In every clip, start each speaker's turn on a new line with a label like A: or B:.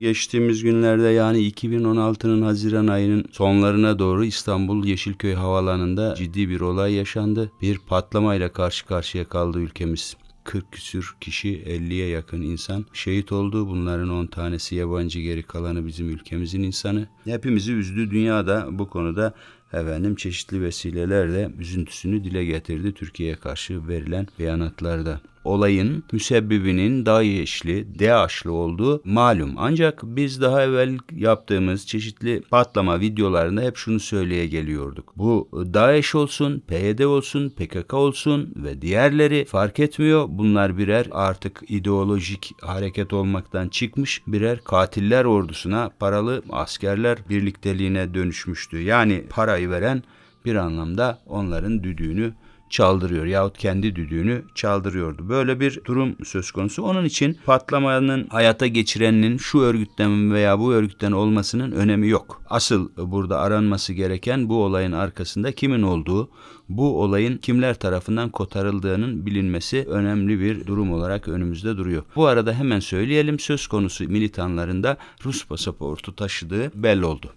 A: Geçtiğimiz günlerde yani 2016'nın Haziran ayının sonlarına doğru İstanbul Yeşilköy Havalanı'nda ciddi bir olay yaşandı. Bir patlamayla karşı karşıya kaldı ülkemiz. 40 küsür kişi 50'ye yakın insan şehit oldu. Bunların 10 tanesi yabancı geri kalanı bizim ülkemizin insanı. Hepimizi üzdü. Dünyada bu konuda efendim çeşitli vesilelerle üzüntüsünü dile getirdi Türkiye'ye karşı verilen beyanatlarda. Olayın müsebbibinin DAEŞ'li, DAEŞ'li olduğu malum. Ancak biz daha evvel yaptığımız çeşitli patlama videolarında hep şunu söyleye geliyorduk. Bu DAEŞ olsun, PYD olsun, PKK olsun ve diğerleri fark etmiyor. Bunlar birer artık ideolojik hareket olmaktan çıkmış birer katiller ordusuna, paralı askerler birlikteliğine dönüşmüştü. Yani parayı veren bir anlamda onların düdüğünü çaldırıyor yahut kendi düdüğünü çaldırıyordu. Böyle bir durum söz konusu. Onun için patlamanın hayata geçirenin şu örgütten veya bu örgütten olmasının önemi yok. Asıl burada aranması gereken bu olayın arkasında kimin olduğu, bu olayın kimler tarafından kotarıldığının bilinmesi önemli bir durum olarak önümüzde duruyor. Bu arada hemen söyleyelim söz konusu militanlarında Rus pasaportu taşıdığı belli oldu.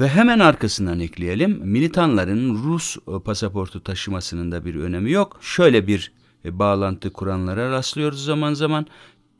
A: Ve hemen arkasından ekleyelim militanların Rus e, pasaportu taşımasının da bir önemi yok. Şöyle bir e, bağlantı kuranlara rastlıyoruz zaman zaman.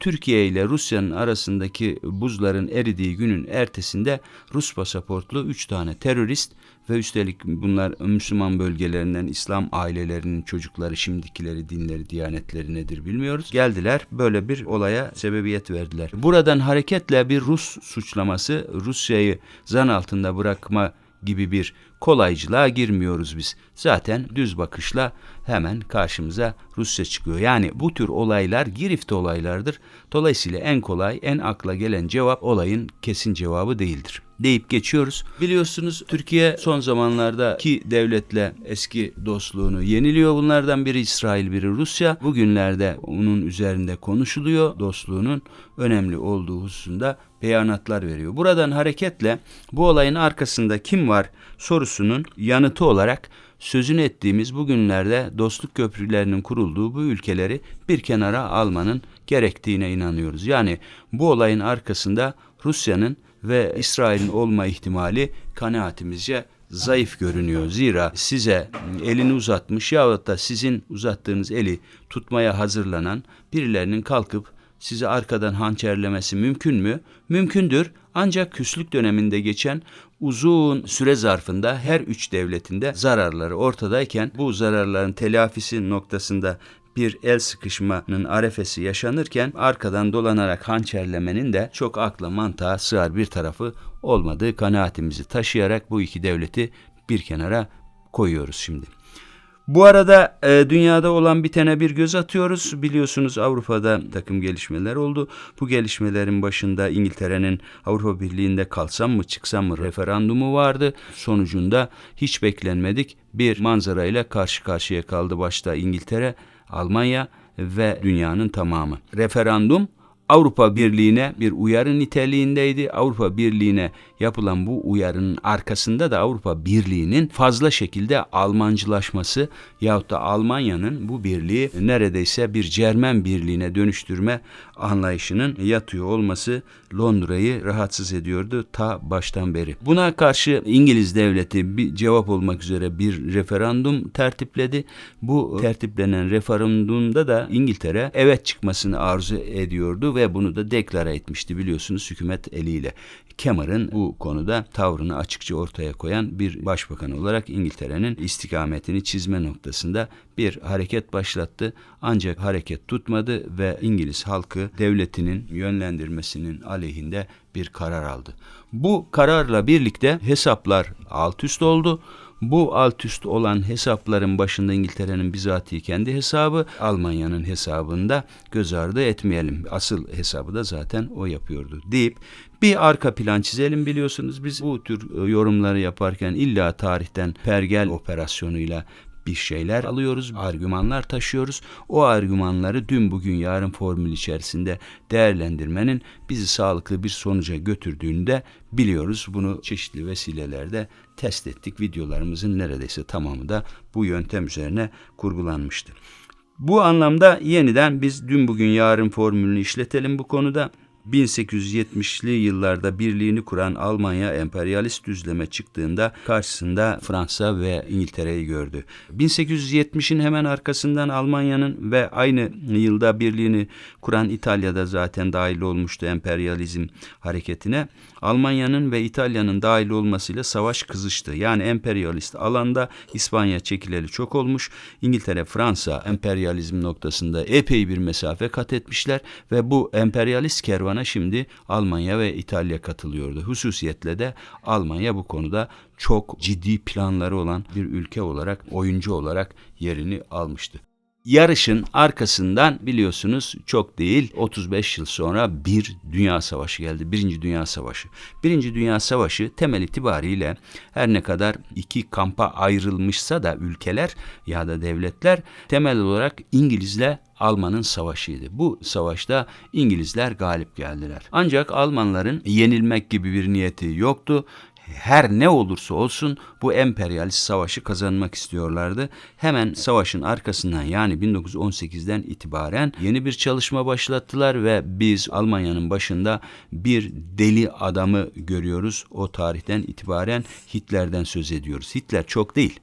A: Türkiye ile Rusya'nın arasındaki buzların eridiği günün ertesinde Rus pasaportlu 3 tane terörist ve üstelik bunlar Müslüman bölgelerinden İslam ailelerinin çocukları şimdikileri dinleri diyanetleri nedir bilmiyoruz. Geldiler böyle bir olaya sebebiyet verdiler. Buradan hareketle bir Rus suçlaması Rusya'yı zan altında bırakma gibi bir kolaycılığa girmiyoruz biz. Zaten düz bakışla hemen karşımıza Rusya çıkıyor. Yani bu tür olaylar girifte olaylardır. Dolayısıyla en kolay, en akla gelen cevap olayın kesin cevabı değildir deyip geçiyoruz. Biliyorsunuz Türkiye son zamanlarda iki devletle eski dostluğunu yeniliyor. Bunlardan biri İsrail, biri Rusya. Bugünlerde onun üzerinde konuşuluyor. Dostluğunun önemli olduğu hususunda beyanatlar veriyor. Buradan hareketle bu olayın arkasında kim var sorusunun yanıtı olarak sözünü ettiğimiz bugünlerde dostluk köprülerinin kurulduğu bu ülkeleri bir kenara almanın gerektiğine inanıyoruz. Yani bu olayın arkasında Rusya'nın ve İsrail'in olma ihtimali kanaatimizce zayıf görünüyor. Zira size elini uzatmış yahut da sizin uzattığınız eli tutmaya hazırlanan birilerinin kalkıp sizi arkadan hançerlemesi mümkün mü? Mümkündür. Ancak küslük döneminde geçen uzun süre zarfında her üç devletinde zararları ortadayken bu zararların telafisi noktasında bir el sıkışmanın arefesi yaşanırken arkadan dolanarak hançerlemenin de çok akla mantığa sığar bir tarafı olmadığı kanaatimizi taşıyarak bu iki devleti bir kenara koyuyoruz şimdi. Bu arada e, dünyada olan bitene bir göz atıyoruz. Biliyorsunuz Avrupa'da takım gelişmeler oldu. Bu gelişmelerin başında İngiltere'nin Avrupa Birliği'nde kalsam mı çıksam mı referandumu vardı. Sonucunda hiç beklenmedik bir manzarayla karşı karşıya kaldı başta İngiltere, Almanya ve dünyanın tamamı. Referandum Avrupa Birliği'ne bir uyarı niteliğindeydi. Avrupa Birliği'ne yapılan bu uyarının arkasında da Avrupa Birliği'nin fazla şekilde Almancılaşması yahut da Almanya'nın bu birliği neredeyse bir Cermen birliğine dönüştürme anlayışının yatıyor olması Londra'yı rahatsız ediyordu ta baştan beri. Buna karşı İngiliz devleti bir cevap olmak üzere bir referandum tertipledi. Bu tertiplenen referandumda da İngiltere evet çıkmasını arzu ediyordu ve bunu da deklare etmişti biliyorsunuz hükümet eliyle. Cameron bu konuda tavrını açıkça ortaya koyan bir başbakan olarak İngiltere'nin istikametini çizme noktasında bir hareket başlattı. Ancak hareket tutmadı ve İngiliz halkı devletinin yönlendirmesinin aleyhinde bir karar aldı. Bu kararla birlikte hesaplar alt üst oldu. Bu alt üst olan hesapların başında İngiltere'nin bizatihi kendi hesabı, Almanya'nın hesabında göz ardı etmeyelim. Asıl hesabı da zaten o yapıyordu deyip bir arka plan çizelim biliyorsunuz biz bu tür e, yorumları yaparken illa tarihten pergel operasyonuyla bir şeyler alıyoruz, argümanlar taşıyoruz. O argümanları dün bugün yarın formül içerisinde değerlendirmenin bizi sağlıklı bir sonuca götürdüğünü de biliyoruz. Bunu çeşitli vesilelerde test ettik. Videolarımızın neredeyse tamamı da bu yöntem üzerine kurgulanmıştı. Bu anlamda yeniden biz dün bugün yarın formülünü işletelim bu konuda 1870'li yıllarda birliğini kuran Almanya emperyalist düzleme çıktığında karşısında Fransa ve İngiltere'yi gördü. 1870'in hemen arkasından Almanya'nın ve aynı yılda birliğini kuran İtalya'da zaten dahil olmuştu emperyalizm hareketine. Almanya'nın ve İtalya'nın dahil olmasıyla savaş kızıştı. Yani emperyalist alanda İspanya çekileli çok olmuş. İngiltere, Fransa emperyalizm noktasında epey bir mesafe kat etmişler ve bu emperyalist kervana şimdi Almanya ve İtalya katılıyordu. Hususiyetle de Almanya bu konuda çok ciddi planları olan bir ülke olarak, oyuncu olarak yerini almıştı. Yarışın arkasından biliyorsunuz çok değil 35 yıl sonra bir dünya savaşı geldi. Birinci Dünya Savaşı. Birinci Dünya Savaşı temel itibariyle her ne kadar iki kampa ayrılmışsa da ülkeler ya da devletler temel olarak İngilizle Alman'ın savaşıydı. Bu savaşta İngilizler galip geldiler. Ancak Almanların yenilmek gibi bir niyeti yoktu her ne olursa olsun bu emperyalist savaşı kazanmak istiyorlardı. Hemen savaşın arkasından yani 1918'den itibaren yeni bir çalışma başlattılar ve biz Almanya'nın başında bir deli adamı görüyoruz. O tarihten itibaren Hitler'den söz ediyoruz. Hitler çok değil.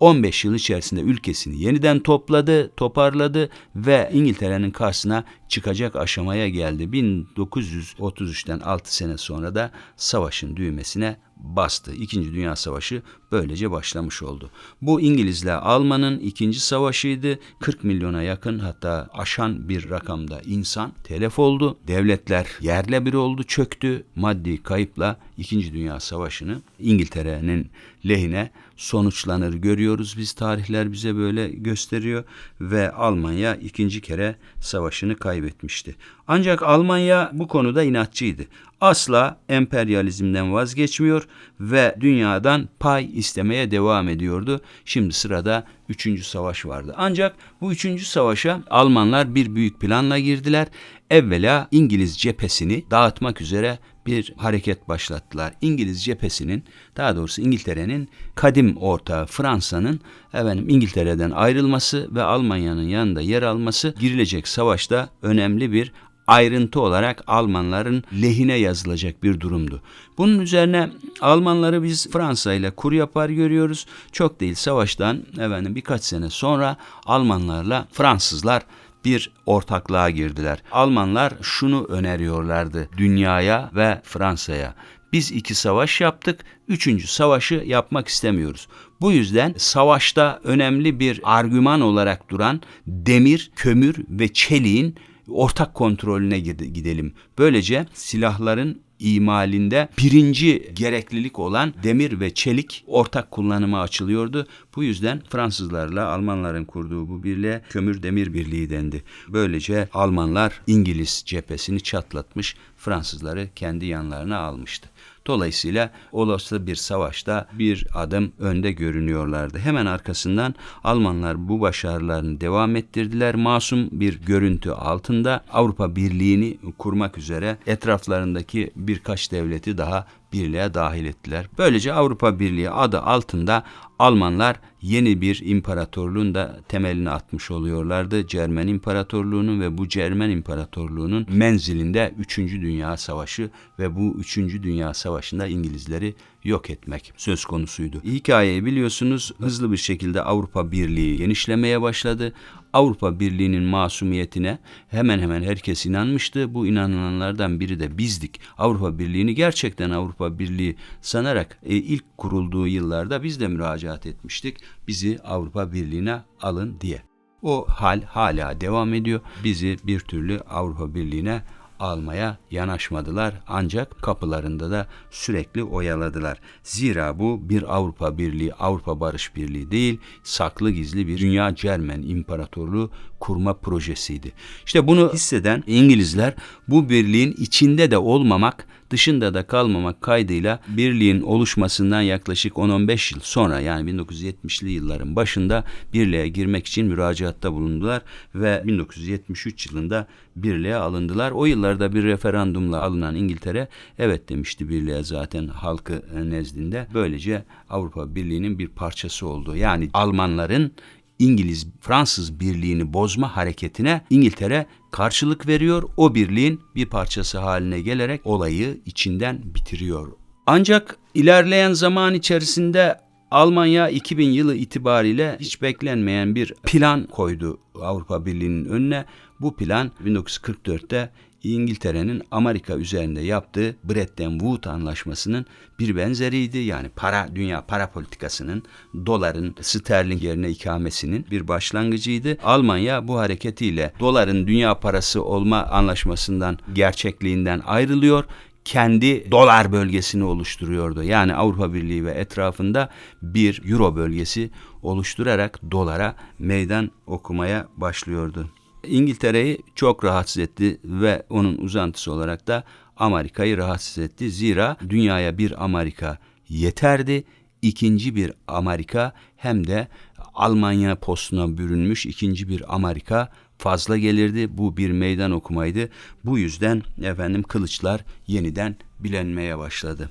A: 15 yıl içerisinde ülkesini yeniden topladı, toparladı ve İngiltere'nin karşısına çıkacak aşamaya geldi. 1933'ten 6 sene sonra da savaşın düğmesine bastı. İkinci Dünya Savaşı böylece başlamış oldu. Bu İngilizle Alman'ın ikinci savaşıydı. 40 milyona yakın hatta aşan bir rakamda insan telef oldu. Devletler yerle bir oldu, çöktü. Maddi kayıpla İkinci Dünya Savaşı'nı İngiltere'nin lehine sonuçlanır görüyoruz. Biz tarihler bize böyle gösteriyor ve Almanya ikinci kere savaşını kaybetmişti. Ancak Almanya bu konuda inatçıydı. Asla emperyalizmden vazgeçmiyor ve dünyadan pay istemeye devam ediyordu. Şimdi sırada üçüncü savaş vardı. Ancak bu üçüncü savaşa Almanlar bir büyük planla girdiler. Evvela İngiliz cephesini dağıtmak üzere bir hareket başlattılar. İngiliz cephesinin daha doğrusu İngiltere'nin kadim ortağı Fransa'nın efendim İngiltere'den ayrılması ve Almanya'nın yanında yer alması girilecek savaşta önemli bir ayrıntı olarak Almanların lehine yazılacak bir durumdu. Bunun üzerine Almanları biz Fransa ile kur yapar görüyoruz. Çok değil savaştan efendim birkaç sene sonra Almanlarla Fransızlar bir ortaklığa girdiler. Almanlar şunu öneriyorlardı dünyaya ve Fransa'ya. Biz iki savaş yaptık, üçüncü savaşı yapmak istemiyoruz. Bu yüzden savaşta önemli bir argüman olarak duran demir, kömür ve çeliğin ortak kontrolüne gidelim. Böylece silahların imalinde birinci gereklilik olan demir ve çelik ortak kullanıma açılıyordu. Bu yüzden Fransızlarla Almanların kurduğu bu birliğe kömür demir birliği dendi. Böylece Almanlar İngiliz cephesini çatlatmış, Fransızları kendi yanlarına almıştı. Dolayısıyla olası bir savaşta bir adım önde görünüyorlardı. Hemen arkasından Almanlar bu başarılarını devam ettirdiler. Masum bir görüntü altında Avrupa Birliği'ni kurmak üzere etraflarındaki birkaç devleti daha birliğe dahil ettiler. Böylece Avrupa Birliği adı altında Almanlar yeni bir imparatorluğun da temelini atmış oluyorlardı. Cermen İmparatorluğu'nun ve bu Cermen İmparatorluğu'nun menzilinde 3. Dünya Savaşı ve bu 3. Dünya Savaşı'nda İngilizleri yok etmek söz konusuydu. Hikayeyi biliyorsunuz hızlı bir şekilde Avrupa Birliği genişlemeye başladı. Avrupa Birliği'nin masumiyetine hemen hemen herkes inanmıştı. Bu inananlardan biri de bizdik. Avrupa Birliği'ni gerçekten Avrupa Birliği sanarak e, ilk kurulduğu yıllarda biz de müracaat etmiştik. Bizi Avrupa Birliği'ne alın diye. O hal hala devam ediyor. Bizi bir türlü Avrupa Birliği'ne almaya yanaşmadılar ancak kapılarında da sürekli oyaladılar. Zira bu bir Avrupa Birliği, Avrupa Barış Birliği değil, saklı gizli bir Dünya Cermen İmparatorluğu kurma projesiydi. İşte bunu hisseden İngilizler bu birliğin içinde de olmamak, dışında da kalmamak kaydıyla birliğin oluşmasından yaklaşık 10-15 yıl sonra yani 1970'li yılların başında birliğe girmek için müracaatta bulundular ve 1973 yılında birliğe alındılar. O yıllarda bir referandumla alınan İngiltere evet demişti birliğe zaten halkı nezdinde. Böylece Avrupa Birliği'nin bir parçası oldu. Yani Almanların İngiliz-Fransız birliğini bozma hareketine İngiltere karşılık veriyor. O birliğin bir parçası haline gelerek olayı içinden bitiriyor. Ancak ilerleyen zaman içerisinde Almanya 2000 yılı itibariyle hiç beklenmeyen bir plan koydu Avrupa Birliği'nin önüne. Bu plan 1944'te İngiltere'nin Amerika üzerinde yaptığı Bretton Woods anlaşmasının bir benzeriydi. Yani para dünya para politikasının doların sterlin yerine ikamesinin bir başlangıcıydı. Almanya bu hareketiyle doların dünya parası olma anlaşmasından gerçekliğinden ayrılıyor kendi dolar bölgesini oluşturuyordu. Yani Avrupa Birliği ve etrafında bir euro bölgesi oluşturarak dolara meydan okumaya başlıyordu. İngiltere'yi çok rahatsız etti ve onun uzantısı olarak da Amerika'yı rahatsız etti. Zira dünyaya bir Amerika yeterdi. İkinci bir Amerika hem de Almanya postuna bürünmüş ikinci bir Amerika fazla gelirdi. Bu bir meydan okumaydı. Bu yüzden efendim kılıçlar yeniden bilenmeye başladı.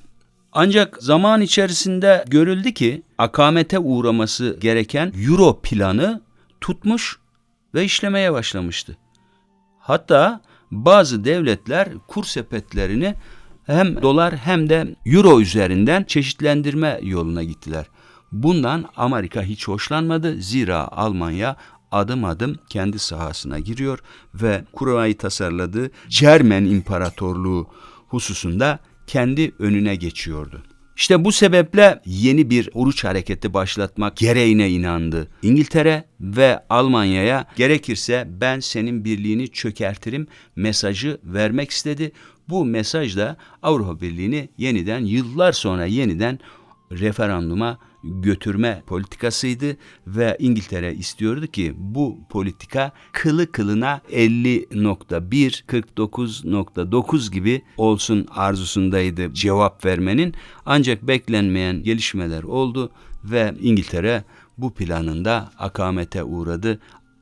A: Ancak zaman içerisinde görüldü ki akamete uğraması gereken Euro planı tutmuş ve işlemeye başlamıştı. Hatta bazı devletler kur sepetlerini hem dolar hem de euro üzerinden çeşitlendirme yoluna gittiler. Bundan Amerika hiç hoşlanmadı. Zira Almanya adım adım kendi sahasına giriyor ve kurayı tasarladığı Cermen İmparatorluğu hususunda kendi önüne geçiyordu. İşte bu sebeple yeni bir oruç hareketi başlatmak gereğine inandı. İngiltere ve Almanya'ya gerekirse ben senin birliğini çökertirim mesajı vermek istedi. Bu mesaj da Avrupa Birliği'ni yeniden yıllar sonra yeniden referanduma götürme politikasıydı ve İngiltere istiyordu ki bu politika kılı kılına 50.1 49.9 gibi olsun arzusundaydı cevap vermenin ancak beklenmeyen gelişmeler oldu ve İngiltere bu planında akamete uğradı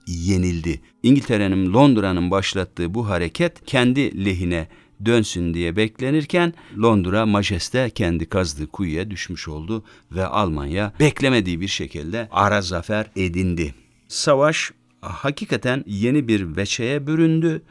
A: yenildi. İngiltere'nin Londra'nın başlattığı bu hareket kendi lehine dönsün diye beklenirken Londra Majeste kendi kazdığı kuyuya düşmüş oldu ve Almanya beklemediği bir şekilde ara zafer edindi. Savaş hakikaten yeni bir veçeye büründü.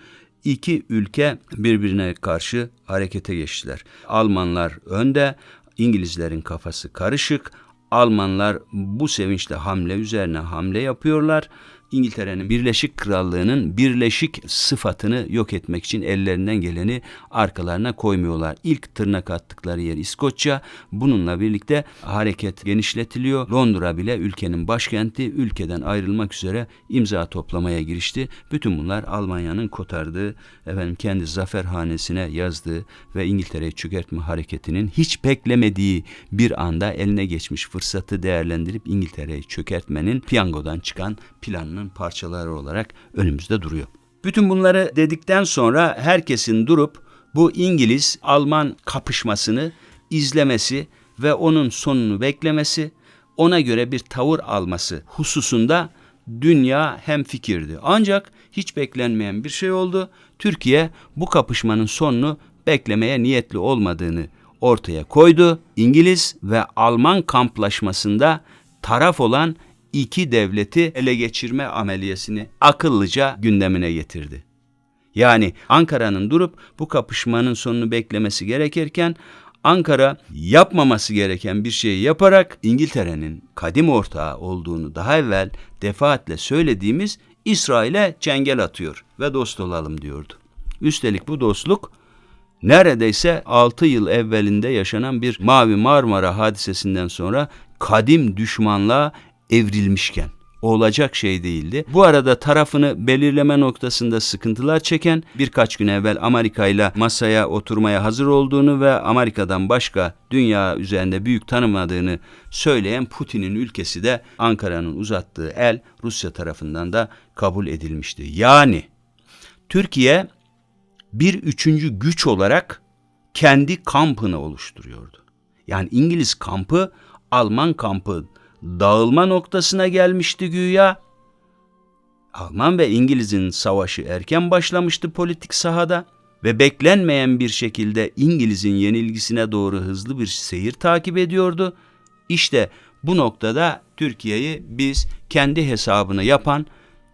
A: İki ülke birbirine karşı harekete geçtiler. Almanlar önde, İngilizlerin kafası karışık. Almanlar bu sevinçle hamle üzerine hamle yapıyorlar. İngiltere'nin Birleşik Krallığı'nın birleşik sıfatını yok etmek için ellerinden geleni arkalarına koymuyorlar. İlk tırnak attıkları yer İskoçya. Bununla birlikte hareket genişletiliyor. Londra bile ülkenin başkenti ülkeden ayrılmak üzere imza toplamaya girişti. Bütün bunlar Almanya'nın kotardığı, efendim kendi zaferhanesine yazdığı ve İngiltere'yi çökertme hareketinin hiç beklemediği bir anda eline geçmiş fırsatı değerlendirip İngiltere'yi çökertmenin piyangodan çıkan planının parçaları olarak önümüzde duruyor. Bütün bunları dedikten sonra herkesin durup bu İngiliz-Alman kapışmasını izlemesi ve onun sonunu beklemesi, ona göre bir tavır alması hususunda dünya hem fikirdi. Ancak hiç beklenmeyen bir şey oldu. Türkiye bu kapışmanın sonunu beklemeye niyetli olmadığını ortaya koydu. İngiliz ve Alman kamplaşmasında taraf olan iki devleti ele geçirme ameliyesini akıllıca gündemine getirdi. Yani Ankara'nın durup bu kapışmanın sonunu beklemesi gerekirken Ankara yapmaması gereken bir şeyi yaparak İngiltere'nin kadim ortağı olduğunu daha evvel defaatle söylediğimiz İsrail'e çengel atıyor ve dost olalım diyordu. Üstelik bu dostluk neredeyse 6 yıl evvelinde yaşanan bir Mavi Marmara hadisesinden sonra kadim düşmanlığa evrilmişken olacak şey değildi. Bu arada tarafını belirleme noktasında sıkıntılar çeken birkaç gün evvel Amerika ile masaya oturmaya hazır olduğunu ve Amerika'dan başka dünya üzerinde büyük tanımadığını söyleyen Putin'in ülkesi de Ankara'nın uzattığı el Rusya tarafından da kabul edilmişti. Yani Türkiye bir üçüncü güç olarak kendi kampını oluşturuyordu. Yani İngiliz kampı Alman kampı dağılma noktasına gelmişti güya. Alman ve İngiliz'in savaşı erken başlamıştı politik sahada ve beklenmeyen bir şekilde İngiliz'in yenilgisine doğru hızlı bir seyir takip ediyordu. İşte bu noktada Türkiye'yi biz kendi hesabını yapan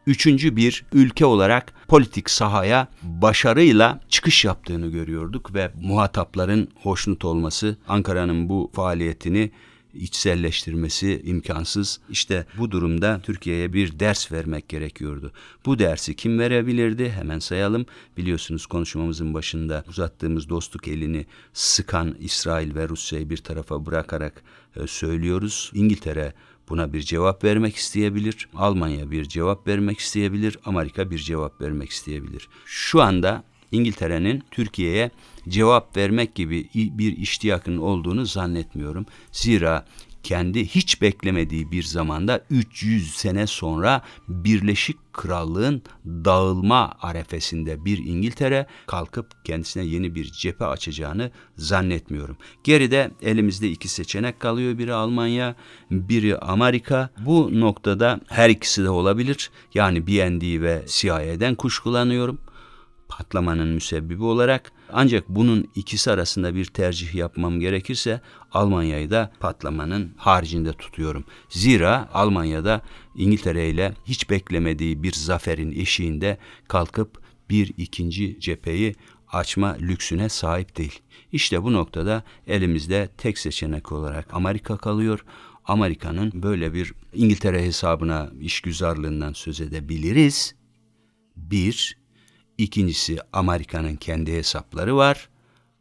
A: üçüncü bir ülke olarak politik sahaya başarıyla çıkış yaptığını görüyorduk ve muhatapların hoşnut olması Ankara'nın bu faaliyetini içselleştirmesi imkansız. İşte bu durumda Türkiye'ye bir ders vermek gerekiyordu. Bu dersi kim verebilirdi? Hemen sayalım. Biliyorsunuz konuşmamızın başında uzattığımız dostluk elini sıkan İsrail ve Rusya'yı bir tarafa bırakarak e, söylüyoruz. İngiltere Buna bir cevap vermek isteyebilir. Almanya bir cevap vermek isteyebilir. Amerika bir cevap vermek isteyebilir. Şu anda İngiltere'nin Türkiye'ye cevap vermek gibi bir iştiyakının olduğunu zannetmiyorum. Zira kendi hiç beklemediği bir zamanda 300 sene sonra Birleşik Krallığın dağılma arefesinde bir İngiltere kalkıp kendisine yeni bir cephe açacağını zannetmiyorum. Geride elimizde iki seçenek kalıyor. Biri Almanya, biri Amerika. Bu noktada her ikisi de olabilir. Yani BND ve CIA'den kuşkulanıyorum patlamanın müsebbibi olarak ancak bunun ikisi arasında bir tercih yapmam gerekirse Almanya'yı da patlamanın haricinde tutuyorum. Zira Almanya'da İngiltere ile hiç beklemediği bir zaferin eşiğinde kalkıp bir ikinci cepheyi açma lüksüne sahip değil. İşte bu noktada elimizde tek seçenek olarak Amerika kalıyor. Amerika'nın böyle bir İngiltere hesabına işgüzarlığından söz edebiliriz. Bir, İkincisi Amerika'nın kendi hesapları var.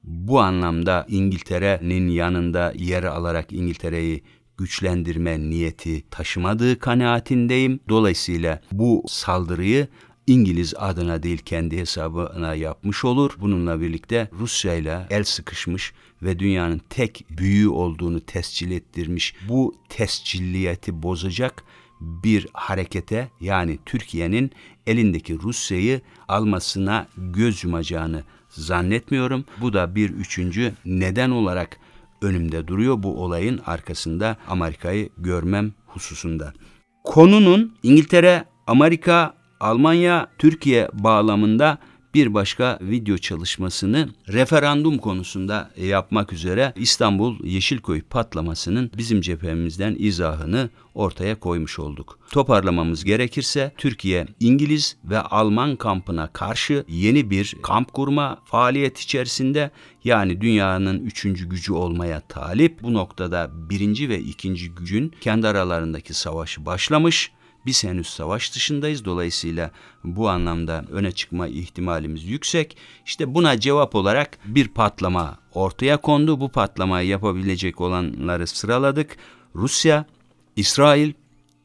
A: Bu anlamda İngiltere'nin yanında yer alarak İngiltere'yi güçlendirme niyeti taşımadığı kanaatindeyim. Dolayısıyla bu saldırıyı İngiliz adına değil kendi hesabına yapmış olur. Bununla birlikte Rusya ile el sıkışmış ve dünyanın tek büyüğü olduğunu tescil ettirmiş. Bu tescilliyeti bozacak bir harekete yani Türkiye'nin elindeki Rusya'yı almasına göz yumacağını zannetmiyorum. Bu da bir üçüncü neden olarak önümde duruyor bu olayın arkasında Amerika'yı görmem hususunda. Konunun İngiltere, Amerika, Almanya, Türkiye bağlamında bir başka video çalışmasını referandum konusunda yapmak üzere İstanbul Yeşilköy patlamasının bizim cephemizden izahını ortaya koymuş olduk. Toparlamamız gerekirse Türkiye İngiliz ve Alman kampına karşı yeni bir kamp kurma faaliyet içerisinde yani dünyanın üçüncü gücü olmaya talip. Bu noktada birinci ve ikinci gücün kendi aralarındaki savaşı başlamış biz henüz savaş dışındayız. Dolayısıyla bu anlamda öne çıkma ihtimalimiz yüksek. İşte buna cevap olarak bir patlama ortaya kondu. Bu patlamayı yapabilecek olanları sıraladık. Rusya, İsrail,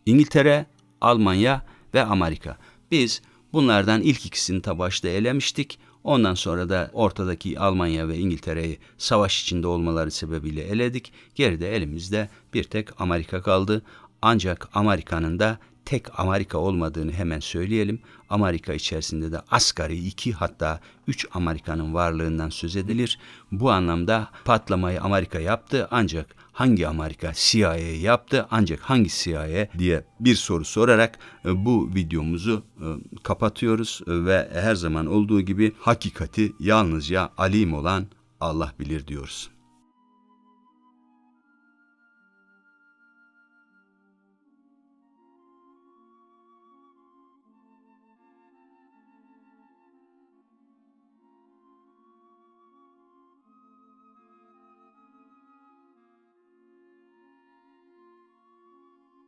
A: İngiltere, Almanya ve Amerika. Biz bunlardan ilk ikisini ta elemiştik. Ondan sonra da ortadaki Almanya ve İngiltere'yi savaş içinde olmaları sebebiyle eledik. Geride elimizde bir tek Amerika kaldı. Ancak Amerika'nın da tek Amerika olmadığını hemen söyleyelim. Amerika içerisinde de asgari iki hatta üç Amerika'nın varlığından söz edilir. Bu anlamda patlamayı Amerika yaptı ancak hangi Amerika CIA yaptı ancak hangi CIA diye bir soru sorarak e, bu videomuzu e, kapatıyoruz ve her zaman olduğu gibi hakikati yalnızca alim olan Allah bilir diyoruz.